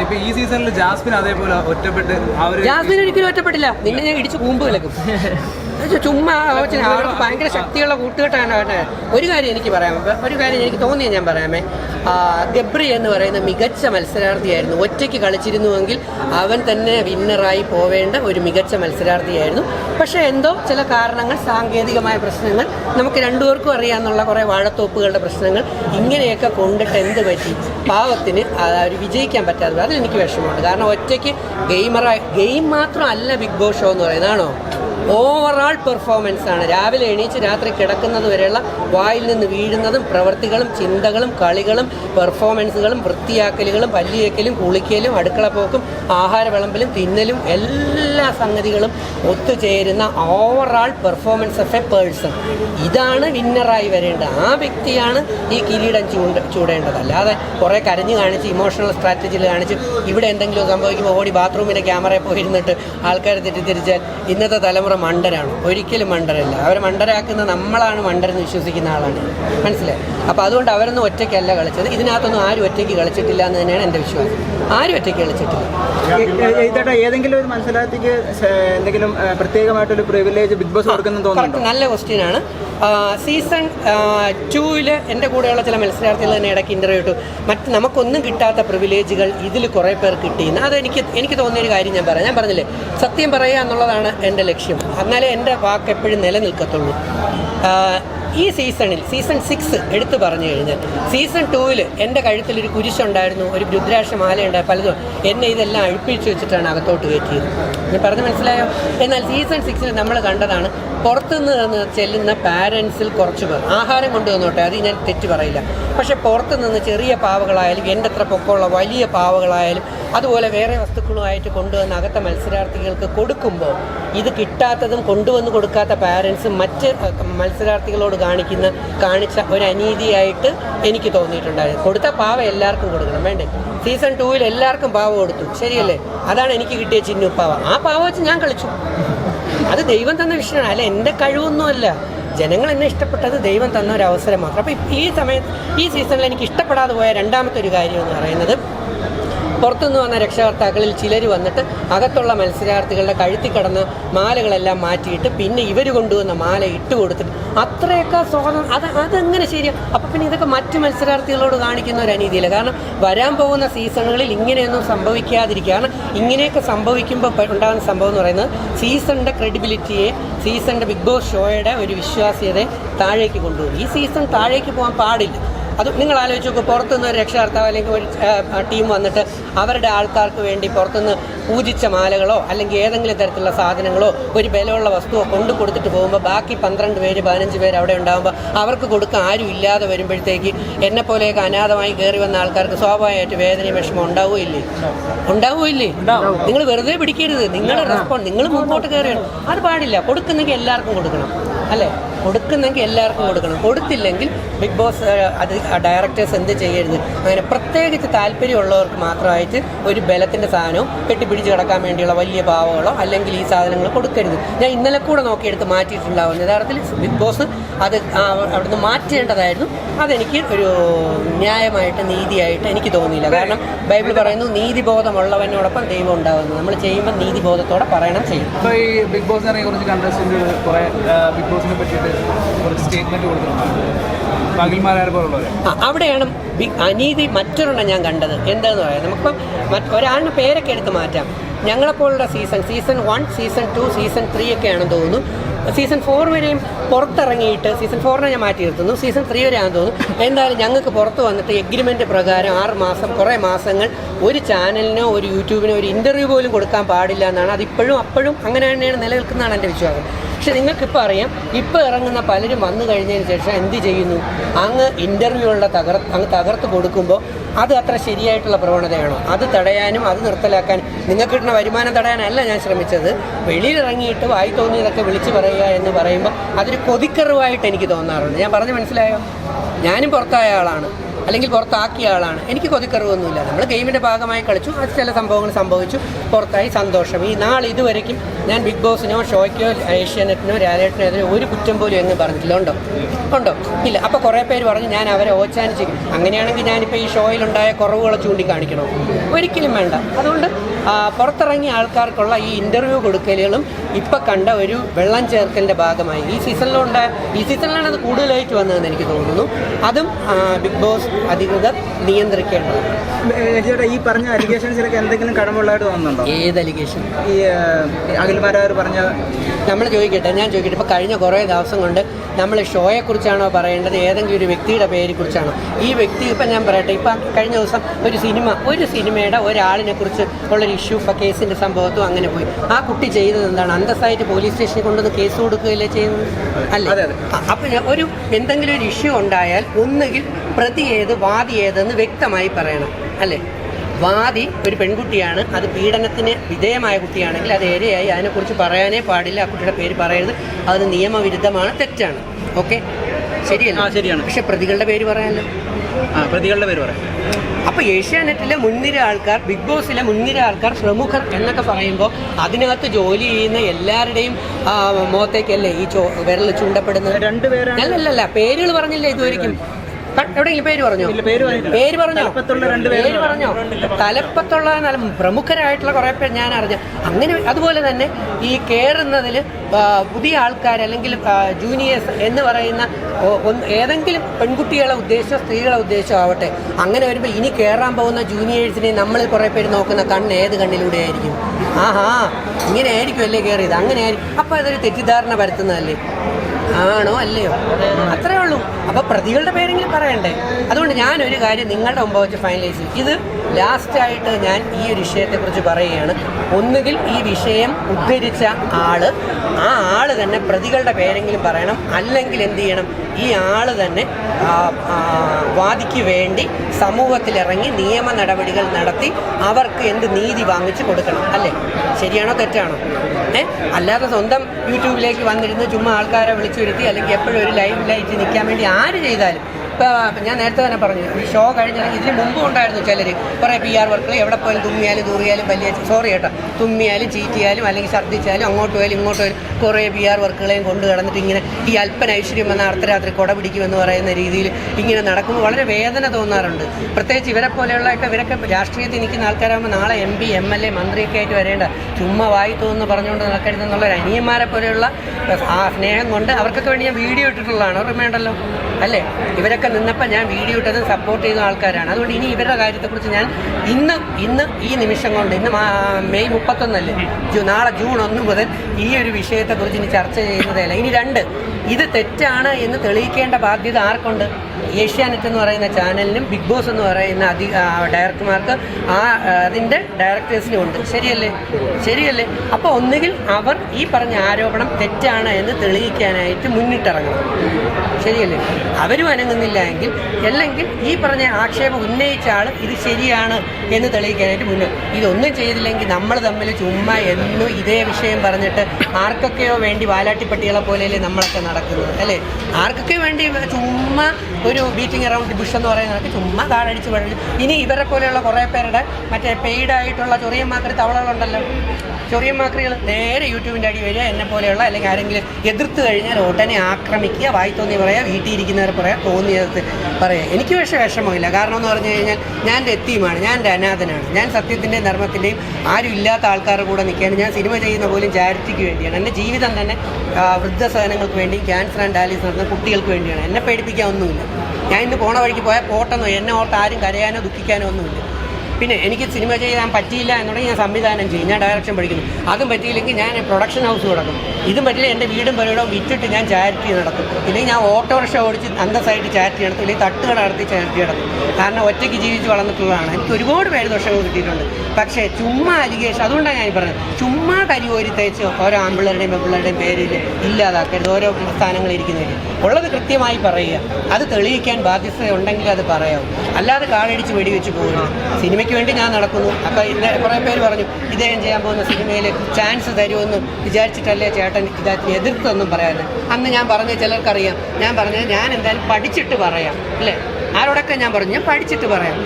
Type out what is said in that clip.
എന്താണ് ഇപ്പൊ ഈ സീസണിൽ ജാസ്മിൻ അതേപോലെ ഒറ്റപ്പെട്ട് ജാസ്മിൻ ഒരിക്കലും ഒറ്റപ്പെട്ടില്ല. നിന്നെ ഞാൻ ഇടിച്ചു കൂമ്പ് എന്നുവെച്ചാ ചുമ്മാ അവർക്ക് ഭയങ്കര ശക്തിയുള്ള കൂട്ടുകെട്ടാണ് അവരുടെ. ഒരു കാര്യം എനിക്ക് പറയാം ഒരു കാര്യം എനിക്ക് തോന്നിയ ഞാൻ പറയാമേ. ഗബ്രി എന്ന് പറയുന്ന മികച്ച മത്സരാർത്ഥിയായിരുന്നു. ഒറ്റയ്ക്ക് കളിച്ചിരുന്നുവെങ്കിൽ അവൻ തന്നെ വിന്നറായി പോവേണ്ട ഒരു മികച്ച മത്സരാർത്ഥിയായിരുന്നു. പക്ഷേ എന്തോ ചില കാരണങ്ങൾ സാങ്കേതികമായ പ്രശ്നങ്ങൾ നമുക്ക് രണ്ടുപേർക്കും അറിയാമെന്നുള്ള കുറേ വാഴത്തോപ്പുകളുടെ പ്രശ്നങ്ങൾ ഇങ്ങനെയൊക്കെ കൊണ്ടിട്ട് എന്ത് പറ്റി? പാവത്തിന് അവർ വിജയിക്കാൻ പറ്റാതെ പോയി. അതിൽ എനിക്ക് വിഷമമുണ്ട്. കാരണം ഒറ്റയ്ക്ക് ഗെയിമറായി ഗെയിം മാത്രമല്ല ബിഗ് ബോസ് ഷോ എന്ന് പറയുന്നതാണോ ഓവറാൾ പെർഫോമൻസ് ആണ്. രാവിലെ എണീച്ച് രാത്രി കിടക്കുന്നത് വരെയുള്ള വായിൽ നിന്ന് വീഴുന്നതും പ്രവൃത്തികളും ചിന്തകളും കളികളും പെർഫോമൻസുകളും വൃത്തിയാക്കലുകളും പല്ലിയേക്കലും കുളിക്കലും അടുക്കള പോക്കും ആഹാര വിളമ്പലും തിന്നലും എല്ലാ സംഗതികളും ഒത്തുചേരുന്ന overall performance of a person ഇതാണ് വിന്നറായി വരേണ്ടത്. ആ വ്യക്തിയാണ് ഈ കിരീടം ചൂണ്ട ചൂടേണ്ടത്. അല്ലാതെ കുറേ കരഞ്ഞു കാണിച്ച് ഇമോഷണൽ സ്ട്രാറ്റജിയിൽ കാണിച്ച് ഇവിടെ എന്തെങ്കിലും സംഭവിക്കുമ്പോൾ ഓടി ബാത്റൂമിന്റെ ക്യാമറയിൽ പോയിരുന്നിട്ട് ആൾക്കാരെ തെറ്റിദ്ധരിച്ചാൽ ഇന്നത്തെ തലമുറ മണ്ടരാണ്. ഒരിക്കലും മണ്ടരല്ല. അവരെ മണ്ടരാക്കുന്ന നമ്മളാണ് മണ്ടരെന്ന് വിശ്വസിക്കുന്ന ആളാണ്. മനസ്സിലായി? അപ്പോൾ അതുകൊണ്ട് അവരൊന്നും ഒറ്റയ്ക്കല്ല കളിച്ചത്. ഇതിനകത്തൊന്നും ആരും ഒറ്റയ്ക്ക് കളിച്ചിട്ടില്ല എന്ന് തന്നെയാണ് എന്റെ വിശ്വാസം. ആരും ഒറ്റയ്ക്ക് കളിച്ചിട്ടില്ല. ഏതെങ്കിലും ഒരു മത്സരാർത്ഥിക്ക് എന്തെങ്കിലും പ്രത്യേകമായിട്ടൊരു പ്രിവിലേജ് ബിഗ് ബോസ് കൊടുക്കുന്നു തോന്നുന്നു നല്ല ക്വസ്റ്റ്യൻ ആണ്. സീസൺ ടൂവിൽ എന്റെ കൂടെയുള്ള ചില മത്സരാർത്ഥികൾ തന്നെ ഇടയ്ക്ക് ഇന്റർവ്യൂ ഇട്ടു. മറ്റ് നമുക്കൊന്നും കിട്ടാത്ത പ്രിവിലേജുകൾ ഇതിൽ കുറേ പേർ കിട്ടിയെന്ന്. അതെനിക്ക് എനിക്ക് തോന്നിയൊരു കാര്യം ഞാൻ പറയാം. ഞാൻ പറഞ്ഞില്ലേ സത്യം പറയുക എന്നുള്ളതാണ് എന്റെ ലക്ഷ്യം. എന്നാലേ എന്റെ വാക്ക് എപ്പോഴും നിലനിൽക്കത്തുള്ളൂ ഈ സീസണിൽ സീസൺ സിക്സ് എടുത്തു പറഞ്ഞു കഴിഞ്ഞാൽ സീസൺ ടൂവിൽ എന്റെ കഴുത്തിൽ ഒരു കുരിശുണ്ടായിരുന്നു ഒരു രുദ്രാക്ഷ മാലയുണ്ടായി പലതും എന്നെ ഇതെല്ലാം അഴിപ്പിച്ച് വെച്ചിട്ടാണ് അകത്തോട്ട് കയറ്റിയത്. ഞാൻ പറഞ്ഞ് മനസ്സിലായോ? എന്നാൽ സീസൺ സിക്സിൽ നമ്മൾ കണ്ടതാണ് പുറത്തുനിന്ന് നിന്ന് ചെല്ലുന്ന പാരൻസിൽ കുറച്ച് പേർ ആഹാരം കൊണ്ടുവന്നോട്ടെ അത് ഞാൻ തെറ്റ് പറയില്ല. പക്ഷേ പുറത്തു നിന്ന് ചെറിയ പാവകളായാലും എന്റെ അത്ര പൊക്കമുള്ള വലിയ പാവകളായാലും അതുപോലെ വേറെ വസ്തുക്കളുമായിട്ട് കൊണ്ടുവന്ന് അകത്തെ മത്സരാർത്ഥികൾക്ക് കൊടുക്കുമ്പോൾ ഇത് കിട്ടാത്തതും കൊണ്ടുവന്ന് കൊടുക്കാത്ത പാരൻസും മറ്റ് മത്സരാർത്ഥികളോട് കാണിക്കുന്ന കാണിച്ച ഒരു അനീതിയായിട്ട് എനിക്ക് തോന്നിയിട്ടുണ്ടായിരുന്നു കൊടുത്ത പാവ എല്ലാവർക്കും കൊടുക്കണം. വേണ്ടേ? സീസൺ ടൂവിൽ എല്ലാവർക്കും പാവ കൊടുത്തു. ശരിയല്ലേ? അതാണ് എനിക്ക് കിട്ടിയ ചിന്നു പാവ. ആ പാവ വെച്ച് ഞാൻ കളിച്ചു. അത് ദൈവം തന്ന വിഷയമാണ്. അല്ല എന്റെ കഴിവൊന്നുമല്ല. ജനങ്ങൾ എന്നെ ഇഷ്ടപ്പെട്ടത് ദൈവം തന്ന ഒരു അവസരം മാത്രം. അപ്പോൾ ഈ സമയത്ത് ഈ സീസണിൽ എനിക്ക് ഇഷ്ടപ്പെടാതെ പോയ രണ്ടാമത്തെ ഒരു കാര്യം എന്ന് പറയുന്നത് പുറത്തുനിന്ന് വന്ന രക്ഷകർത്താക്കളിൽ ചിലർ വന്നിട്ട് അകത്തുള്ള മത്സരാർത്ഥികളുടെ കഴുത്തി കടന്ന് മാലകളെല്ലാം മാറ്റിയിട്ട് പിന്നെ ഇവർ കൊണ്ടുവന്ന മാല ഇട്ട് കൊടുത്തിട്ട് അത്രയൊക്കെ സ്വാതന്ത്ര്യം. അത് അതെങ്ങനെ ശരിയാ? അപ്പം പിന്നെ ഇതൊക്കെ മറ്റ് മത്സരാർത്ഥികളോട് കാണിക്കുന്ന ഒരു അനീതിയില്ല. കാരണം വരാൻ പോകുന്ന സീസണുകളിൽ ഇങ്ങനെയൊന്നും സംഭവിക്കാതിരിക്കുകയാണ്. ഇങ്ങനെയൊക്കെ സംഭവിക്കുമ്പോൾ ഉണ്ടാകുന്ന സംഭവം എന്ന് പറയുന്നത് സീസണിന്റെ ക്രെഡിബിലിറ്റിയെ സീസണിന്റെ ബിഗ് ബോസ് ഷോയുടെ ഒരു വിശ്വാസ്യതയെ താഴേക്ക് കൊണ്ടുപോകും ഈ സീസൺ താഴേക്ക് പോകാൻ പാടില്ല. അത് നിങ്ങൾ ആലോചിച്ച് നോക്കും പുറത്തുനിന്ന് ഒരു രക്ഷകർത്താവ് അല്ലെങ്കിൽ ഒരു ടീം വന്നിട്ട് അവരുടെ ആൾക്കാർക്ക് വേണ്ടി പുറത്തുനിന്ന് പൂജിച്ച മാലകളോ അല്ലെങ്കിൽ ഏതെങ്കിലും തരത്തിലുള്ള സാധനങ്ങളോ ഒരു ബലമുള്ള വസ്തുവോ കൊണ്ടു കൊടുത്തിട്ട് പോകുമ്പോൾ ബാക്കി പന്ത്രണ്ട് പേര് പതിനഞ്ച് പേര് അവിടെ ഉണ്ടാകുമ്പോൾ അവർക്ക് കൊടുക്കാൻ ആരും ഇല്ലാതെ വരുമ്പോഴത്തേക്ക് എന്നെ പോലെയൊക്കെ അനാഥമായി കയറി വന്ന ആൾക്കാർക്ക് സ്വാഭാവികമായിട്ട് വേദനയും വിഷമം ഉണ്ടാവുകയില്ലേ? ഉണ്ടാവുകയില്ലേ? നിങ്ങൾ വെറുതെ പിടിക്കരുത്. നിങ്ങളുടെ റെസ്പോണ്ട് നിങ്ങൾ മുമ്പോട്ട് കയറിയാണ്. അത് പാടില്ല. കൊടുക്കുന്നെങ്കിൽ എല്ലാവർക്കും കൊടുക്കണം. അല്ലേ? കൊടുക്കുന്നെങ്കിൽ എല്ലാവർക്കും കൊടുക്കണം. കൊടുത്തില്ലെങ്കിൽ ബിഗ് ബോസ് അത് ഡയറക്ടേഴ്സ് എന്ത് ചെയ്യരുത്. അങ്ങനെ പ്രത്യേകിച്ച് താല്പര്യമുള്ളവർക്ക് മാത്രമായിട്ട് ഒരു ബലത്തിന്റെ സാധനവും കെട്ടിപ്പിടിച്ച് കിടക്കാൻ വേണ്ടിയുള്ള വലിയ പാവകളോ അല്ലെങ്കിൽ ഈ സാധനങ്ങൾ കൊടുക്കരുത്. ഞാൻ ഇന്നലെ കൂടെ നോക്കിയെടുത്ത് മാറ്റിയിട്ടുണ്ടാവും യഥാർത്ഥത്തിൽ ബിഗ് ബോസ് അത് അവിടുന്ന് മാറ്റേണ്ടതായിരുന്നു. അതെനിക്ക് ഒരു ന്യായമായിട്ട് നീതിയായിട്ട് എനിക്ക് തോന്നിയില്ല. കാരണം ബൈബിൾ പറയുന്നു നീതിബോധമുള്ളവനോടൊപ്പം ദൈവം ഉണ്ടാകുന്നു നമ്മൾ ചെയ്യുമ്പോൾ നീതിബോധത്തോടെ പറയണം ചെയ്യും അപ്പോൾ ഈ ബിഗ് ബോസിനെ കുറിച്ച് കുറേ കുറെ ബിഗ് ബോസിനെ പറ്റിയിട്ട് സ്റ്റേറ്റ്മെന്റ് അവിടെയാണ് അനീതി മറ്റൊരെണ്ണം ഞാൻ കണ്ടത്. എന്താന്ന് പറയാം? നമുക്കിപ്പം മറ്റ് ഒരാളുടെ പേരൊക്കെ എടുത്ത് മാറ്റാം. ഞങ്ങളെപ്പോലുള്ള season season one season two season three ഒക്കെയാണെന്ന് തോന്നുന്നു. സീസൺ ഫോർ വരെയും പുറത്തിറങ്ങിയിട്ട് സീസൺ ഫോറിനെ ഞാൻ മാറ്റി നിർത്തുന്നു. സീസൺ ത്രീ വരെ ആണെന്ന് തോന്നുന്നു. എന്തായാലും ഞങ്ങൾക്ക് പുറത്ത് വന്നിട്ട് എഗ്രിമെന്റ് പ്രകാരം ആറ് മാസം കുറേ മാസങ്ങൾ ഒരു ചാനലിനോ ഒരു യൂട്യൂബിനോ ഒരു ഇന്റർവ്യൂ പോലും കൊടുക്കാൻ പാടില്ല എന്നാണ്. അതിപ്പോഴും അപ്പോഴും അങ്ങനെ തന്നെയാണ് നിലനിൽക്കുന്നതാണ് എന്റെ വിശ്വാസം. പക്ഷെ നിങ്ങൾക്കിപ്പോൾ അറിയാം ഇപ്പോൾ ഇറങ്ങുന്ന പലരും വന്നു കഴിഞ്ഞതിന് ശേഷം എന്ത് ചെയ്യുന്നു? അങ്ങ് ഇന്റർവ്യൂ ഉള്ള തകർ അങ്ങ് തകർത്ത് കൊടുക്കുമ്പോൾ അത് അത്ര ശരിയായിട്ടുള്ള പ്രവണതയാണോ? അത് തടയാനും അത് നിർത്തലാക്കാനും. നിങ്ങൾക്ക് കിട്ടുന്ന വരുമാനം തടയാനല്ല ഞാൻ ശ്രമിച്ചത്. വെളിയിലിറങ്ങിയിട്ട് വായി തോന്നിയതൊക്കെ വിളിച്ചു പറയുക എന്ന് പറയുമ്പോൾ അതൊരു കൊതിക്കറിവായിട്ട് എനിക്ക് തോന്നാറുണ്ട്. ഞാൻ പറഞ്ഞു മനസ്സിലായോ? ഞാനും പുറത്തായ ആളാണ്. അല്ലെങ്കിൽ പുറത്താക്കിയ ആളാണ്. എനിക്ക് കൊതിക്കറിവൊന്നുമില്ല. നമ്മൾ ഗെയിമിന്റെ ഭാഗമായി കളിച്ചു. അത് ചില സംഭവങ്ങൾ സംഭവിച്ചു. പുറത്തായി സന്തോഷം. ഈ നാൾ ഇതുവരെയ്ക്കും ഞാൻ ബിഗ് ബോസിനോ ഷോയ്ക്കോ ഏഷ്യാനെറ്റിനോ രാജേട്ടിനോ എതിരെ ഒരു കുറ്റം പോലും എന്ന് പറഞ്ഞിട്ടില്ല. ഉണ്ടോ? ഉണ്ടോ? ഇല്ല. അപ്പോൾ കുറേ പേര് പറഞ്ഞു ഞാൻ അവരെ ഓച്ചാനിച്ച് അങ്ങനെയാണെങ്കിൽ ഞാനിപ്പോൾ ഈ ഷോയിലുണ്ടായ കുറവുകളെ ചൂണ്ടിക്കാണിക്കണോ? ഒരിക്കലും വേണ്ട. അതുകൊണ്ട് പുറത്തിറങ്ങിയ ആൾക്കാർക്കുള്ള ഈ ഇന്റർവ്യൂ കൊടുക്കലുകളും ഇപ്പം കണ്ട ഒരു വെള്ളം ചേർക്കലിന്റെ ഭാഗമായി. ഈ സീസണിലുണ്ട് ഈ സീസണിലാണ് അത് കൂടുതലായിട്ട് വന്നതെന്ന് എനിക്ക് തോന്നുന്നു. അതും ബിഗ് ബോസ് അധികൃതർ നിയന്ത്രിക്കേണ്ടത് ചേട്ടാ ഈ പറഞ്ഞ അലിഗേഷൻസിലൊക്കെ എന്തെങ്കിലും കടമുള്ളതായിട്ട് തോന്നുന്നുണ്ടോ? ഏത് അലിഗേഷൻ ഈ അഖിൽമാരാർ പറഞ്ഞ നമ്മൾ ചോദിക്കട്ടെ ഞാൻ ചോദിക്കട്ടെ. ഇപ്പോൾ കഴിഞ്ഞ കുറേ ദിവസം കൊണ്ട് നമ്മൾ ഷോയെക്കുറിച്ചാണോ പറയേണ്ടത്? ഏതെങ്കിലും ഒരു വ്യക്തിയുടെ പേരെ കുറിച്ചാണോ ഈ വ്യക്തി ഇപ്പം ഞാൻ പറയട്ടെ ഇപ്പം കഴിഞ്ഞ ദിവസം ഒരു സിനിമ ഒരു സിനിമയുടെ ഒരാളിനെ കുറിച്ച് ഉള്ളൊരു ഇഷ്യൂ ഇപ്പം കേസിന്റെ സംഭവത്തും അങ്ങനെ പോയി. ആ കുട്ടി ചെയ്തത് എന്താണ്? അന്തസ്സായിട്ട് പോലീസ് സ്റ്റേഷനിൽ കൊണ്ടുവന്ന് കേസ് കൊടുക്കുകയല്ലേ ചെയ്യുന്നത്? അല്ലേ. അപ്പം ഒരു എന്തെങ്കിലും ഒരു ഇഷ്യൂ ഉണ്ടായാൽ ഒന്നുകിൽ പ്രതി ഏത് വാദി ഏതെന്ന് വ്യക്തമായി പറയണം. അല്ലേ? വാദി ഒരു പെൺകുട്ടിയാണ് അത് പീഡനത്തിന് വിധേയമായ കുട്ടിയാണെങ്കിൽ അത് ഏരെയായി അതിനെക്കുറിച്ച് പറയാനേ പാടില്ല ആ കുട്ടിയുടെ പേര് പറയരുത്. അത് നിയമവിരുദ്ധമാണ് തെറ്റാണ്. ഓക്കെ? ശരിയല്ല? ശരിയാണ്. പക്ഷെ പ്രതികളുടെ പേര് പറയാനല്ലോ ആ പ്രതികളുടെ പേര് പറയാം. അപ്പൊ ഏഷ്യാനെറ്റിലെ മുൻനിര ആൾക്കാർ ബിഗ് ബോസിലെ മുൻനിര ആൾക്കാർ പ്രമുഖർ എന്നൊക്കെ പറയുമ്പോൾ അതിനകത്ത് ജോലി ചെയ്യുന്ന എല്ലാവരുടെയും ആ, മുഖത്തേക്കല്ലേ ഈ ചോ വിരൽ ചൂണ്ടപ്പെടുന്നത്? രണ്ടുപേരും അല്ലല്ല പേരുകൾ പറഞ്ഞില്ല ഇതുവരെയ്ക്കും ക- എവിടെയെങ്കിലും പേര് പറഞ്ഞോ? പേര് പറഞ്ഞോ? പേര് പറഞ്ഞോ? തലപ്പത്തുള്ള നല്ല പ്രമുഖരായിട്ടുള്ള കുറേ പേര് ഞാൻ അറിഞ്ഞു അങ്ങനെ അതുപോലെ തന്നെ ഈ കയറുന്നതിൽ പുതിയ ആൾക്കാർ അല്ലെങ്കിൽ ജൂനിയേഴ്സ് എന്ന് പറയുന്ന ഏതെങ്കിലും പെൺകുട്ടികളെ ഉദ്ദേശിച്ചോ സ്ത്രീകളെ ഉദ്ദേശിച്ചോ ആവട്ടെ. അങ്ങനെ വരുമ്പോൾ ഇനി കയറാൻ പോകുന്ന ജൂനിയേഴ്സിനെ നമ്മൾ കുറേ പേര് നോക്കുന്ന കണ്ണ് ഏത് കണ്ണിലൂടെ ആയിരിക്കും ആഹാ ഇങ്ങനെ ആയിരിക്കും അല്ലേ കയറിയത് അങ്ങനെ ആയിരിക്കും അപ്പോൾ അതൊരു തെറ്റിദ്ധാരണ പരത്തുന്നതല്ലേ? ആണോ അല്ലയോ? അത്രേ ഉള്ളൂ. അപ്പോൾ പ്രതികളുടെ പേരെങ്കിലും പറയണ്ടേ? അതുകൊണ്ട് ഞാനൊരു കാര്യം നിങ്ങളുടെ മുമ്പ് വെച്ച് ഫൈനലൈസ് ചെയ്യും. ഇത് ലാസ്റ്റായിട്ട് ഞാൻ ഈ ഒരു വിഷയത്തെക്കുറിച്ച് പറയുകയാണ്. ഒന്നുകിൽ ഈ വിഷയം ഉദ്ധരിച്ച ആൾ ആ ആൾ തന്നെ പ്രതികളുടെ പേരെങ്കിലും പറയണം. അല്ലെങ്കിൽ എന്ത് ചെയ്യണം? ഈ ആൾ തന്നെ വാദിക്ക് വേണ്ടി സമൂഹത്തിലിറങ്ങി നിയമ നടപടികൾ നടത്തി അവർക്ക് എന്ത് നീതി വാങ്ങിച്ചു കൊടുക്കണം അല്ലേ? ശരിയാണോ തെറ്റാണോ? ഏ? അല്ലാതെ സ്വന്തം യൂട്യൂബിലേക്ക് വന്നിരുന്ന് ചുമ്മാ ആൾക്കാരെ വിളിച്ചു വരുത്തി അല്ലെങ്കിൽ എപ്പോഴും ഒരു ലൈവ് ലൈറ്റ് നിൽക്കാൻ വേണ്ടി ആര് ചെയ്താലും. ഇപ്പം ഞാൻ നേരത്തെ തന്നെ പറഞ്ഞു ഈ ഷോ കഴിഞ്ഞാൽ ഇതിന് മുമ്പ് ഉണ്ടായിരുന്നു ചിലർ കുറേ പി ആർ വർക്കുകൾ എവിടെ പോയാലും തുമ്മിയാലും തൂറിയാലും വലിയ സോറി കേട്ടോ. തുമ്മിയാലും ചീറ്റിയാലും അല്ലെങ്കിൽ ഛർദ്ദിച്ചാലും അങ്ങോട്ട് പോയാലും ഇങ്ങോട്ട് പോയാലും കുറേ പി ആർ വർക്കുകളെയും കൊണ്ട് കിടന്നിട്ട് ഇങ്ങനെ ഈ അല്പന ഐശ്വര്യം വന്ന അർദ്ധരാത്രി കൊട പിടിക്കുമെന്ന് പറയുന്ന രീതിയിൽ ഇങ്ങനെ നടക്കുമ്പോൾ വളരെ വേദന തോന്നാറുണ്ട്. പ്രത്യേകിച്ച് ഇവരെ പോലെയുള്ളതൊക്കെ ഇവരൊക്കെ രാഷ്ട്രീയത്തിൽ നിൽക്കുന്ന ആൾക്കാരാകുമ്പോൾ നാളെ M P M L A മന്ത്രിയൊക്കെ ആയിട്ട് വരേണ്ട. ചുമ്മാ വായി തോന്നുന്നു പറഞ്ഞുകൊണ്ട് നടക്കരുതെന്നുള്ള ഒരു അനിയന്മാരെ പോലെയുള്ള ആ സ്നേഹം കൊണ്ട് അവർക്കൊക്കെ വേണ്ടി ഞാൻ വീഡിയോ ഇട്ടിട്ടുള്ളതാണ്. ഓർമ്മയുണ്ടല്ലോ അല്ലേ? ഇവരൊക്കെ നിന്നപ്പോൾ ഞാൻ വീഡിയോ ഇട്ടത് സപ്പോർട്ട് ചെയ്യുന്ന ആൾക്കാരാണ്. അതുകൊണ്ട് ഇനി ഇവരുടെ കാര്യത്തെക്കുറിച്ച് ഞാൻ ഇന്ന് ഇന്ന് ഈ നിമിഷം കൊണ്ട് ഇന്ന് മെയ് മെയ് മുപ്പത്തൊന്നല്ലേ? നാളെ ജൂൺ ഒന്ന് മുതൽ ഈ ഒരു വിഷയത്തെക്കുറിച്ച് ഇനി ചർച്ച ചെയ്യുന്നതല്ല ഇനി രണ്ട്. ഇത് തെറ്റാണ് എന്ന് തെളിയിക്കേണ്ട ബാധ്യത ആർക്കുണ്ട്? ഏഷ്യാനെറ്റ് എന്ന് പറയുന്ന ചാനലിനും ബിഗ് ബോസ് എന്ന് പറയുന്ന അധി ഡയറക്ടർമാർക്ക് ആ അതിന്റെ ഡയറക്ടേഴ്സിനും ഉണ്ട്. ശരിയല്ലേ? ശരിയല്ലേ? അപ്പോൾ ഒന്നുകിൽ അവർ ഈ പറഞ്ഞ ആരോപണം തെറ്റാണ് എന്ന് തെളിയിക്കാനായിട്ട് മുന്നിട്ടിറങ്ങണം. ശരിയല്ലേ? അവരും അനങ്ങുന്നില്ല എങ്കിൽ അല്ലെങ്കിൽ ഈ പറഞ്ഞ ആക്ഷേപം ഉന്നയിച്ച ആൾ ഇത് ശരിയാണ് എന്ന് തെളിയിക്കാനായിട്ട് മുന്നിൽ. ഇതൊന്നും ചെയ്തില്ലെങ്കിൽ നമ്മൾ തമ്മിൽ ചുമ്മാ എന്നും ഇതേ വിഷയം പറഞ്ഞിട്ട് ആർക്കൊക്കെയോ വേണ്ടി വാലാട്ടിപ്പട്ടികളെ പോലെയല്ലേ നമ്മളൊക്കെ നടക്കുന്നത് അല്ലേ? ആർക്കൊക്കെ വേണ്ടി ചുമ്മാ ഒരു ബീറ്റിംഗ് അറൗണ്ട് ബുഷ് എന്ന് പറയുന്നതൊക്കെ ചുമ്മാ കാടടിച്ച് വഴി ഇനി ഇവരെ പോലെയുള്ള കുറേ പേരുടെ മറ്റേ പെയ്ഡ് ആയിട്ടുള്ള മാക്രി തവളകളുണ്ടല്ലോ. ചൊറിയന്മാക്രികൾ നേരെ യൂട്യൂബിന്റെ അടി വരിക എന്നെ പോലെയുള്ള അല്ലെങ്കിൽ ആരെങ്കിലും എതിർത്ത് കഴിഞ്ഞാൽ ഉടനെ ആക്രമിക്കുക വായി തോന്നി പറയുക വീട്ടിൽ ഇരിക്കുന്നവർ പറയാം തോന്നിയത് പറയുക എനിക്ക് പക്ഷേ വിഷമമില്ല. കാരണം എന്ന് പറഞ്ഞു കഴിഞ്ഞാൽ ഞാൻ എന്റെ എത്തിയുമാണ്. ഞാൻ എന്റെ അനാഥനാണ്. ഞാൻ സത്യത്തിന്റെയും ധർമ്മത്തിന്റെയും ആരും ഇല്ലാത്ത ആൾക്കാരുടെ കൂടെ നിൽക്കുകയാണ്. ഞാൻ സിനിമ ചെയ്യുന്ന പോലും ചാരിറ്റിക്ക് വേണ്ടിയാണ്. എന്റെ ജീവിതം തന്നെ വൃദ്ധസദനങ്ങൾക്ക് വേണ്ടിയും ക്യാൻസർ ആൻഡ് ഡയാലിസിസ് നടന്ന കുട്ടികൾക്ക് വേണ്ടിയാണ്. എന്നെ പേടിപ്പിക്കാൻ ഒന്നുമില്ല. ഞാൻ ഇന്ന് പോണ വഴിക്ക് പോയാൽ പോട്ടെന്നോ എന്നെ ഓർത്ത് ആരും കരയാനോ ദുഃഖിക്കാനോ ഒന്നുമില്ല. പിന്നെ എനിക്ക് സിനിമ ചെയ്യാൻ പറ്റിയില്ല എന്നുണ്ടെങ്കിൽ ഞാൻ സംവിധാനം ചെയ്യും. ഞാൻ ഡയറക്ഷൻ പഠിക്കുന്നു. അതും പറ്റിയില്ലെങ്കിൽ ഞാൻ പ്രൊഡക്ഷൻ ഹൗസ് തുടങ്ങും ഇതും പറ്റില്ല എന്റെ വീടും പരിപാടിയും വിറ്റിട്ട് ഞാൻ ചാരിറ്റി നടത്തും ഇല്ലെങ്കിൽ ഞാൻ ഓട്ടോറിക്ഷ ഓടിച്ച് അന്തസ്സായിട്ട് ചാരിറ്റി നടത്തും. ഇല്ലെങ്കിൽ തട്ടുകട നടത്തി ചാരിറ്റി നടത്തും. കാരണം ഒറ്റയ്ക്ക് ജീവിച്ച് വളർന്നിട്ടുള്ളതാണ്. എനിക്ക് ഒരുപാട് പേര് ദോഷങ്ങൾ കിട്ടിയിട്ടുണ്ട്. പക്ഷേ ചുമ്മാ അലിഗേഷൻ അതുകൊണ്ടാണ് ഞാൻ പറഞ്ഞത്. ചുമ്മാ കരി ഓരി തേച്ച് ഓരോ ആമ്പിള്ളേരുടെയും പെമ്പിള്ളേരുടെയും പേരിൽ ഇല്ലാതാക്കരുത്. ഓരോ സ്ഥാനങ്ങളിൽ ഉള്ളത് കൃത്യമായി പറയുക. അത് തെളിയിക്കാൻ ബാധ്യത ഉണ്ടെങ്കിൽ അത് പറയാം അല്ലാതെ കാടടിച്ച് വെടിവെച്ച് പോകുന്നു സിനിമയ്ക്ക് വേണ്ടി ഞാൻ നടക്കുന്നു. അപ്പോൾ ഇന്ന കുറേ പേര് പറഞ്ഞു ഇദ്ദേഹം ചെയ്യാൻ പോകുന്ന സിനിമയിൽ ചാൻസ് തരുമെന്ന് വിചാരിച്ചിട്ടല്ലേ ചേട്ടൻ ഇദ്ദേഹത്തിന് എതിർത്തൊന്നും പറയാറില്ല അന്ന് ഞാൻ പറഞ്ഞ ചിലർക്കറിയാം. ഞാൻ പറഞ്ഞത് ഞാൻ എന്തായാലും പഠിച്ചിട്ട് പറയാം. അല്ലേ? ആരോടൊക്കെ ഞാൻ പറഞ്ഞു? ഞാൻ പഠിച്ചിട്ട് പറയാം.